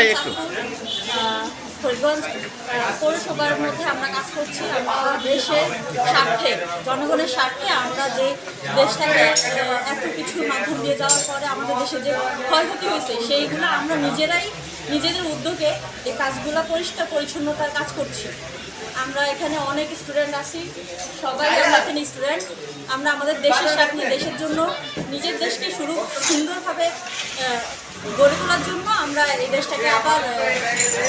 এই একটু। পৌরসভার মধ্যে আমরা কাজ করছি আমরা দেশের স্বার্থে, জনগণের স্বার্থে আমরা যে দেশটাকে এত কিছুর মাধ্যম দিয়ে যাওয়ার পরে আমাদের দেশে যে ক্ষয়ক্ষতি হয়েছে, সেইগুলো আমরা নিজেরাই নিজেদের উদ্যোগে এই কাজগুলো পরিষ্কার পরিচ্ছন্নতার কাজ করছি। আমরা এখানে অনেক স্টুডেন্ট আছি সবাই আমরা এখানে স্টুডেন্ট আমরা আমাদের দেশের স্বার্থে দেশের জন্য নিজের দেশকে শুরু সুন্দরভাবে গড়ে তোলার জন্য আমরা এই দেশটাকে আবার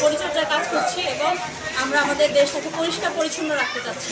পরিচর্যার কাজ করছি এবং আমরা আমাদের দেশটাকে পরিষ্কার পরিচ্ছন্ন রাখতে চাচ্ছি।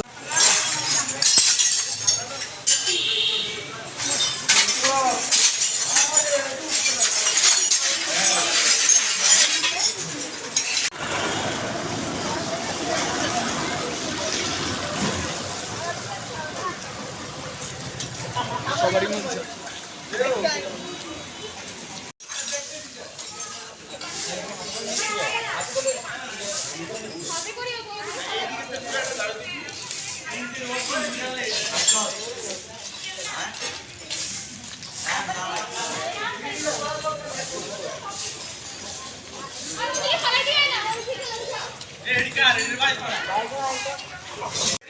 এটা খাতুন Ready, got it.